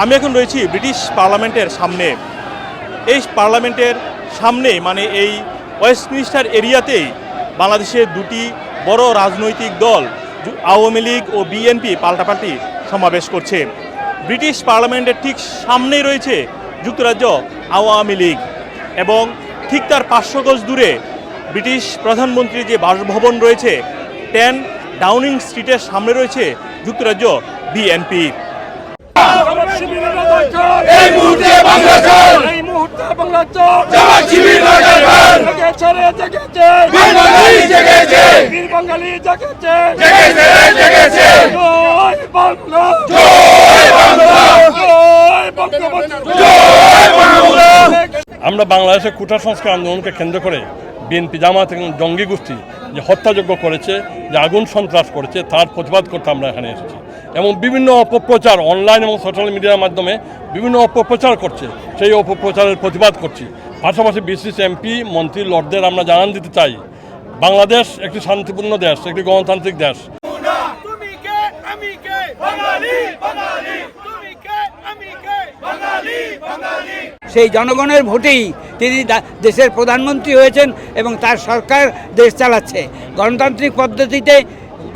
আমি এখন রয়েছি ব্রিটিশ পার্লামেন্টের সামনে। এই পার্লামেন্টের সামনে মানে এই ওয়েস্টমিনিস্টার এরিয়াতেই বাংলাদেশের দুটি বড় রাজনৈতিক দল, আওয়ামী লীগ ও বিএনপি পাল্টাপাল্টি সমাবেশ করছে। ব্রিটিশ পার্লামেন্টের ঠিক সামনেই রয়েছে যুক্তরাজ্য আওয়ামী লীগ এবং ঠিক তার পাঁচশো গজ দূরে ব্রিটিশ প্রধানমন্ত্রীর যে বাসভবন রয়েছে, টেন ডাউনিং স্ট্রিটের সামনে রয়েছে যুক্তরাজ্য বিএনপি। এই মুহূর্তে বাংলা চল। এই মুহূর্তে বাংলা চল। জামাত শিবির রাজার ভার জেগেছে রে জেগেছে। বাঙালি জেগেছে। বীর বাঙালি জেগেছে। জেগেছে রে জেগেছে। জয় বাংলা। জয় বাংলা। জয় বঙ্গবন্ধু। জয় বাংলা। আমরা বাংলাদেশের কুটা সংস্কার আন্দোলনকে কেন্দ্র করে বিএনপি জামাত এবং জঙ্গি গোষ্ঠী যে হত্যাযজ্ঞ করেছে যে আগুন সন্ত্রাস করেছে তার প্রতিবাদ করতে আমরা এখানে এসেছি। এবং বিভিন্ন অপপ্রচার অনলাইন এবং সোশ্যাল মিডিয়ার মাধ্যমে বিভিন্ন অপপ্রচার করছে। সেই অপপ্রচারের প্রতিবাদ করছি। পাশাপাশি বিসিস এমপি মন্ত্রী লর্ডদের আমরা জানান দিতে চাই। বাংলাদেশ একটি শান্তিপূর্ণ দেশ একটি গণতান্ত্রিক দেশ। সেই জনগণের ভোটেই তিনি দেশের প্রধানমন্ত্রী হয়েছেন এবং তার সরকার দেশ চালাচ্ছে। গণতান্ত্রিক পদ্ধতিতে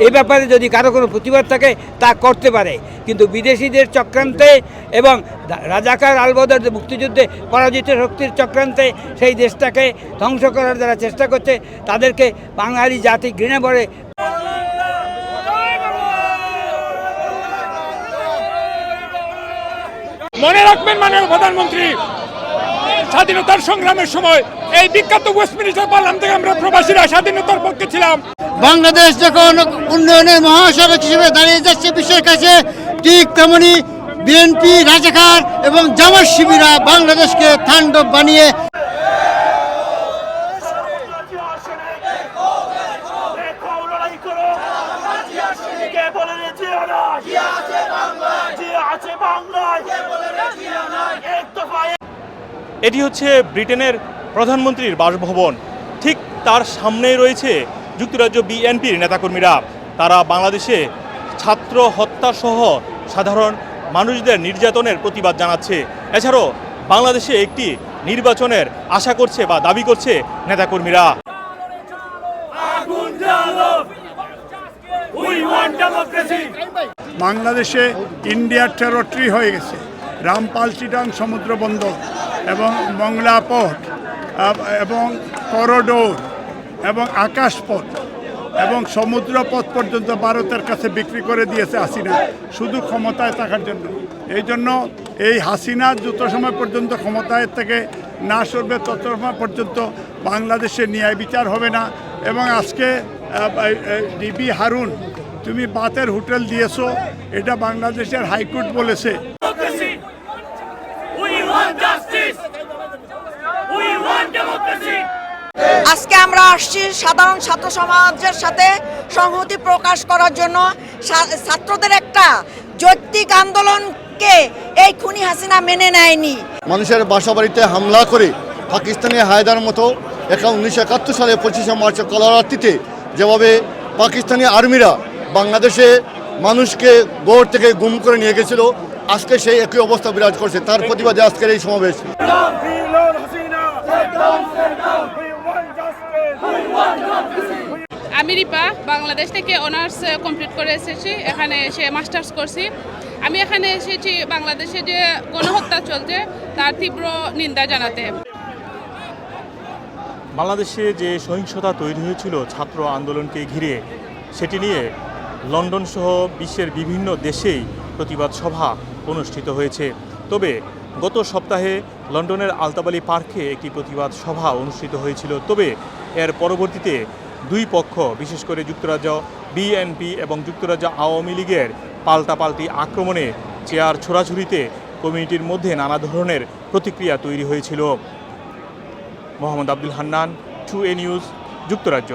এ ব্যাপারে যদি কারও কোনো প্রতিবাদ থাকে, তা করতে পারে। কিন্তু বিদেশিদের চক্রান্তে এবং রাজাকার আলবদর মুক্তিযুদ্ধে পরাজিত শক্তির চক্রান্তে সেই দেশটাকে ধ্বংস করার যারা চেষ্টা করছে, তাদেরকে বাঙালি জাতি ঘৃণা করে। মনে রাখবেন মাননীয় প্রধানমন্ত্রী, স্বাধীনতার সংগ্রামের সময় এই বিখ্যাত ওয়েস্টমিনিস্টার পার্লামেন্ট থেকে আমরা প্রবাসীরা স্বাধীনতার পক্ষে ছিলাম। বাংলাদেশ যখন উন্নয়নের মহাসড়ক হিসেবে দাঁড়িয়ে যাচ্ছে বিশ্বের কাছে ঠিক তেমনি বিএনপি রাজাকার এবং জামাত শিবিরা বাংলাদেশকে থান্ডব বানিয়ে এটি হচ্ছে ব্রিটেনের প্রধানমন্ত্রীর বাসভবন। ঠিক তার সামনেই রয়েছে যুক্তরাজ্য বিএনপির নেতাকর্মীরা। তারা বাংলাদেশে ছাত্র হত্যাসহ সাধারণ মানুষদের নির্যাতনের প্রতিবাদ জানাচ্ছে। এছাড়াও বাংলাদেশে একটি নির্বাচনের আশা করছে বা দাবি করছে নেতাকর্মীরা। বাংলাদেশে ইন্ডিয়ার টেরোটরি হয়ে গেছে। রামপাল চিটাং সমুদ্র বন্দর এবং মংলা পোর্ট। এবং করডোর এবং আকাশপথ এবং সমুদ্রপথ পর্যন্ত ভারতের কাছে বিক্রি করে দিয়েছে হাসিনা। শুধু ক্ষমতায় থাকার জন্য। এই জন্য এই হাসিনা যত সময় পর্যন্ত ক্ষমতায় থেকে না সরবে, তত সময় পর্যন্ত বাংলাদেশে ন্যায় বিচার হবে না। এবং আজকে ডিবি হারুন, তুমি বাতের হোটেল দিয়েছ, এটা বাংলাদেশের হাইকোর্ট বলেছে। আজকে আমরা আসছি সাধারণ ছাত্র সমাজের সাথে সংহতি প্রকাশ করার জন্য। ছাত্রদের একটা যৌক্তিক আন্দোলনকে এই খুনি হাসিনা মেনে নেয়নি। মানুষের বাসাবাড়িতে হামলা করে পাকিস্তানি হায়দার মতো এখন উনিশশো একাত্তর সালে পঁচিশে মার্চ কলারাত্রিতে যেভাবে পাকিস্তানি আর্মিরা বাংলাদেশে মানুষকে গড় থেকে গুম করে নিয়ে গেছিল আজকে সেই একই অবস্থা বিরাজ করছে। তার প্রতিবাদে আজকের এই সমাবেশ। আমি রিপা, বাংলাদেশ থেকে অনার্স কমপ্লিট করে এসেছি। এখানে এসে মাস্টার্স করছি। আমি এখানে এসেছি বাংলাদেশে যে গণহত্যা চলছে, তার তীব্র নিন্দা জানাতে। বাংলাদেশে যে সহিংসতা তৈরি হয়েছিল ছাত্র আন্দোলনকে ঘিরে সেটি নিয়ে লন্ডন সহ বিশ্বের বিভিন্ন দেশেই প্রতিবাদ সভা অনুষ্ঠিত হয়েছে। তবে গত সপ্তাহে লন্ডনের আলতাবালি পার্কে একটি প্রতিবাদ সভা অনুষ্ঠিত হয়েছিল। তবে এর পরবর্তীতে দুই পক্ষ, বিশেষ করে যুক্তরাজ্য বিএনপি এবং যুক্তরাজ্য আওয়ামী লীগের পাল্টাপাল্টি আক্রমণে চেয়ার ছোড়াছুরিতে কমিউনিটির মধ্যে নানা ধরনের প্রতিক্রিয়া তৈরি হয়েছিল। মোহাম্মদ আব্দুল হান্নান, টু এ নিউজ, যুক্তরাজ্য।